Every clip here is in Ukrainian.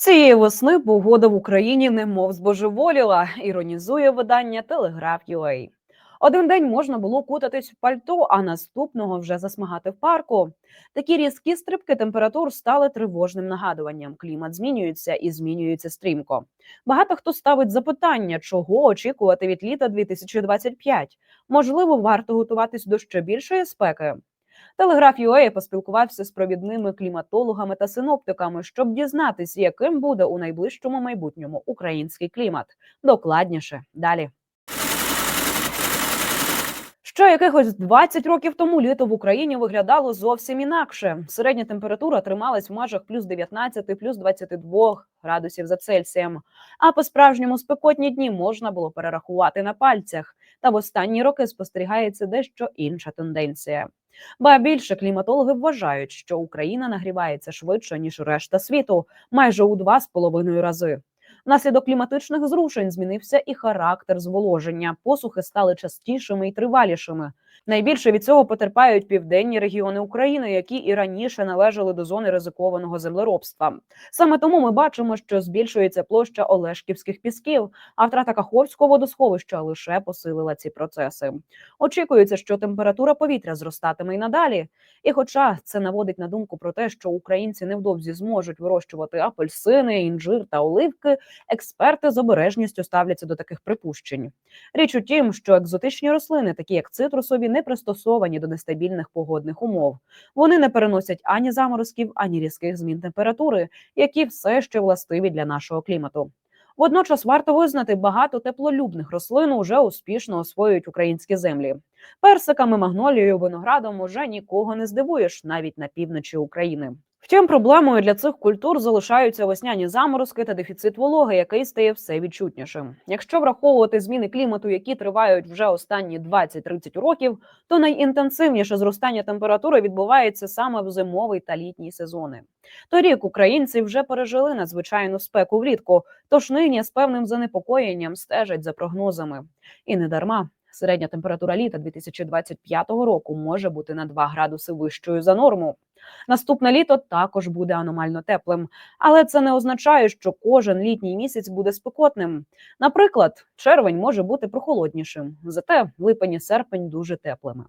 Цієї весни погода в Україні немов збожеволіла, іронізує видання Телеграф.UA. Один день можна було кутатись в пальто, а наступного вже засмагати в парку. Такі різкі стрибки температур стали тривожним нагадуванням. Клімат змінюється і змінюється стрімко. Багато хто ставить запитання, чого очікувати від літа 2025. Можливо, варто готуватись до ще більшої спеки. Телеграф UA поспілкувався з провідними кліматологами та синоптиками, щоб дізнатися, яким буде у найближчому майбутньому український клімат. Докладніше далі. Ще якихось 20 років тому літо в Україні виглядало зовсім інакше. Середня температура трималась в межах плюс 19, плюс 22 градусів за Цельсієм. А по справжньому спекотні дні можна було перерахувати на пальцях. Та в останні роки спостерігається дещо інша тенденція. Ба більше кліматологи вважають, що Україна нагрівається швидше ніж решта світу, майже у два з половиною рази. Внаслідок кліматичних зрушень змінився і характер зволоження. Посухи стали частішими і тривалішими. Найбільше від цього потерпають південні регіони України, які і раніше належали до зони ризикованого землеробства. Саме тому ми бачимо, що збільшується площа Олешківських пісків, а втрата Каховського водосховища лише посилила ці процеси. Очікується, що температура повітря зростатиме й надалі. І, хоча це наводить на думку про те, що українці невдовзі зможуть вирощувати апельсини, інжир та оливки, експерти з обережністю ставляться до таких припущень. Річ у тім, що екзотичні рослини, такі як цитрусові, не пристосовані до нестабільних погодних умов. Вони не переносять ані заморозків, ані різких змін температури, які все ще властиві для нашого клімату. Водночас варто визнати, багато теплолюбних рослин уже успішно освоюють українські землі. Персиками, магнолією, виноградом уже нікого не здивуєш, навіть на півночі України. Втім, проблемою для цих культур залишаються весняні заморозки та дефіцит вологи, який стає все відчутнішим. Якщо враховувати зміни клімату, які тривають вже останні 20-30 років, то найінтенсивніше зростання температури відбувається саме в зимовий та літній сезони. Торік українці вже пережили надзвичайну спеку влітку, тож нині з певним занепокоєнням стежать за прогнозами. І не дарма. Середня температура літа 2025 року може бути на 2 градуси вищою за норму. Наступне літо також буде аномально теплим, але це не означає, що кожен літній місяць буде спекотним. Наприклад, червень може бути прохолоднішим, зате липень і серпень дуже теплими.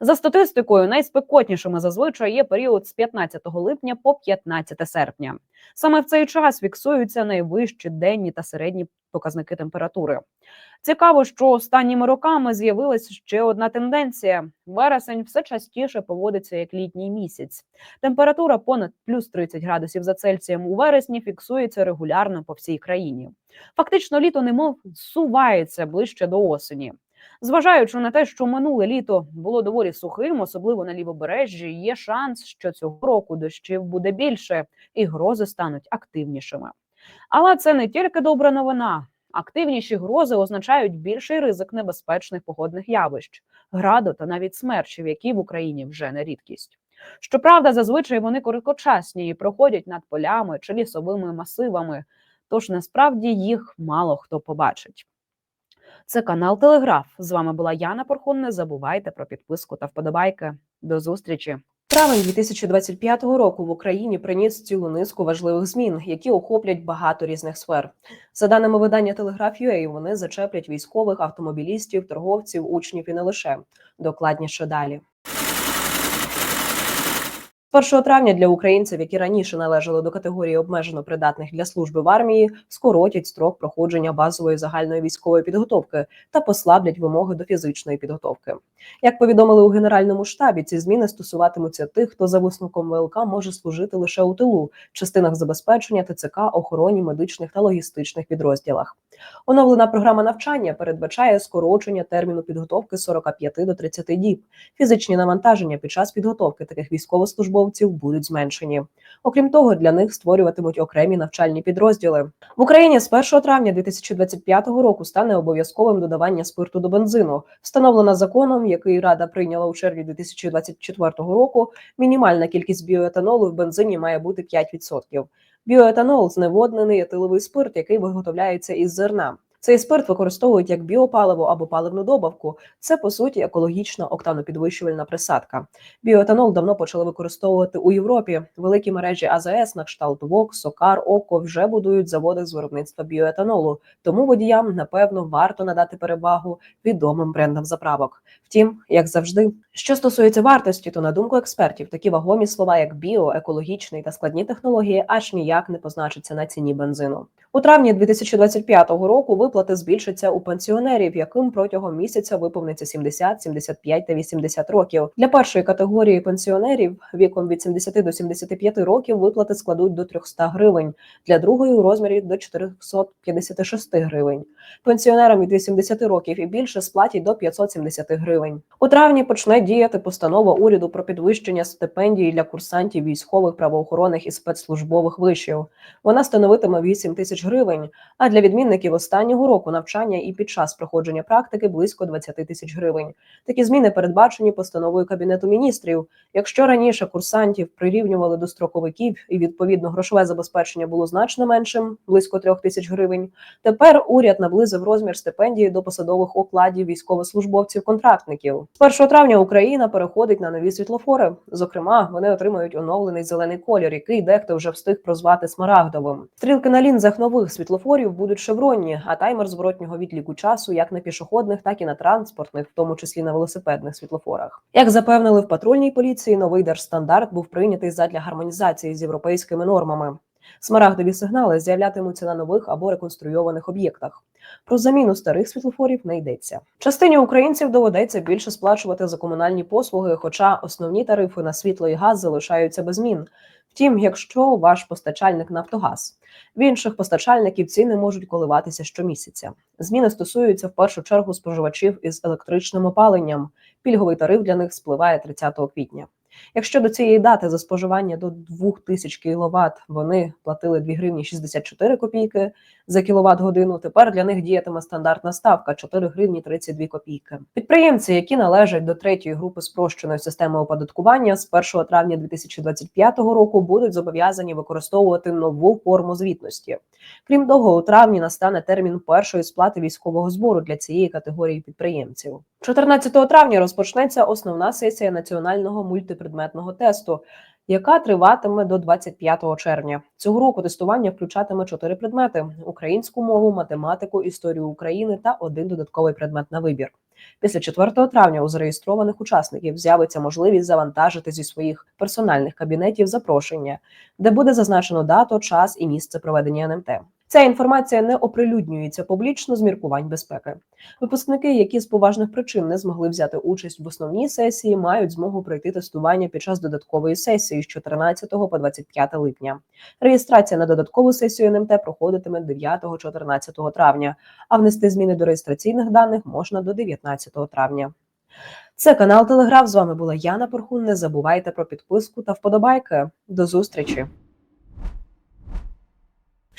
За статистикою, найспекотнішими зазвичай є період з 15 липня по 15 серпня. Саме в цей час фіксуються найвищі денні та середні показники температури. Цікаво, що останніми роками з'явилася ще одна тенденція: вересень все частіше поводиться як літній місяць. Температура понад плюс 30 градусів за Цельсієм у вересні фіксується регулярно по всій країні. Фактично, літо немов зсувається ближче до осені. Зважаючи на те, що минуле літо було доволі сухим, особливо на лівобережжі, є шанс, що цього року дощів буде більше і грози стануть активнішими. Але це не тільки добра новина. Активніші грози означають більший ризик небезпечних погодних явищ, граду та навіть смерчів, які в Україні вже не рідкість. Щоправда, зазвичай вони короткочасні і проходять над полями чи лісовими масивами, тож насправді їх мало хто побачить. Це канал Телеграф. З вами була Яна Порхун. Не забувайте про підписку та вподобайки. До зустрічі. Травень 2025 року в Україні приніс цілу низку важливих змін, які охоплять багато різних сфер. За даними видання Телеграф.UA, вони зачеплять військових, автомобілістів, торговців, учнів і не лише докладніше далі. З 1 травня для українців, які раніше належали до категорії обмежено придатних для служби в армії, скоротять строк проходження базової загальної військової підготовки та послаблять вимоги до фізичної підготовки. Як повідомили у генеральному штабі, ці зміни стосуватимуться тих, хто за висновком ВЛК може служити лише у тилу, частинах забезпечення ТЦК, охороні медичних та логістичних підрозділах. Оновлена програма навчання передбачає скорочення терміну підготовки з 45 до 30 діб. Фізичні навантаження під час підготовки таких військовослужбовців будуть зменшені. Окрім того, для них створюватимуть окремі навчальні підрозділи. В Україні з 1 травня 2025 року стане обов'язковим додавання спирту до бензину, встановлена законом, який Рада прийняла у червні 2024 року. Мінімальна кількість біоетанолу в бензині має бути 5%. Біоетанол зневоднений етиловий спирт, який виготовляється із зерна. Цей спирт використовують як біопаливо або паливну добавку. Це по суті екологічна октанопідвищувальна присадка. Біоетанол давно почали використовувати у Європі. Великі мережі АЗС на кшталт ВОК, Сокар, ОКО вже будують заводи з виробництва біоетанолу. Тому водіям напевно варто надати перевагу відомим брендам заправок. Втім, як завжди, що стосується вартості, то на думку експертів, такі вагомі слова, як біо, екологічний та складні технології, аж ніяк не позначаться на ціні бензину. У травні 2025 року виплати збільшаться у пенсіонерів, яким протягом місяця виповниться 70, 75 та 80 років. Для першої категорії пенсіонерів віком від 70 до 75 років виплати складуть до 300 гривень, для другої у розмірі до 456 гривень. Пенсіонерам від 80 років і більше сплатять до 570 гривень. У травні почне діяти постанова уряду про підвищення стипендій для курсантів військових, правоохоронних і спецслужбових вишів. Вона становитиме 8 тисяч гривень, а для відмінників останнього року навчання і під час проходження практики близько 20 тисяч гривень. Такі зміни передбачені постановою кабінету міністрів. Якщо раніше курсантів прирівнювали до строковиків і відповідно грошове забезпечення було значно меншим близько 3 тисяч гривень. Тепер уряд наблизив розмір стипендії до посадових окладів військовослужбовців-контрактників. З 1 травня Україна переходить на нові світлофори. Зокрема, вони отримають оновлений зелений колір, який дехто вже встиг прозвати смарагдовим. Стрілки на лінзах нових світлофорів будуть шевронні, а таймер зворотнього відліку часу як на пішохідних, так і на транспортних, в тому числі на велосипедних світлофорах. Як запевнили в патрульній поліції, новий держстандарт був прийнятий задля гармонізації з європейськими нормами. Смарагдові сигнали з'являтимуться на нових або реконструйованих об'єктах. Про заміну старих світлофорів не йдеться. Частині українців доведеться більше сплачувати за комунальні послуги, хоча основні тарифи на світло і газ залишаються без змін. Втім, якщо ваш постачальник Нафтогаз, в інших постачальників ціни можуть коливатися щомісяця. Зміни стосуються в першу чергу споживачів із електричним опаленням. Пільговий тариф для них спливає 30 квітня. Якщо до цієї дати за споживання до 2000 кВт вони платили 2 гривні 64 копійки за кіловат годину, тепер для них діятиме стандартна ставка 4 гривні 32 копійки. Підприємці, які належать до третьої групи спрощеної системи оподаткування, з 1 травня 2025 року будуть зобов'язані використовувати нову форму звітності. Крім того, у травні настане термін першої сплати військового збору для цієї категорії підприємців. 14 травня розпочнеться основна сесія національного мультипредметного тесту, яка триватиме до 25 червня. Цього року тестування включатиме чотири предмети: українську мову, математику, історію України та один додатковий предмет на вибір. Після 4 травня у зареєстрованих учасників з'явиться можливість завантажити зі своїх персональних кабінетів запрошення, де буде зазначено дату, час і місце проведення НМТ. Ця інформація не оприлюднюється публічно з міркувань безпеки. Випускники, які з поважних причин не змогли взяти участь в основній сесії, мають змогу пройти тестування під час додаткової сесії з 14 по 25 липня. Реєстрація на додаткову сесію НМТ проходитиме 9-14 травня, а внести зміни до реєстраційних даних можна до 19 травня. Це канал Телеграф. З вами була Яна Порхун. Не забувайте про підписку та вподобайки. До зустрічі!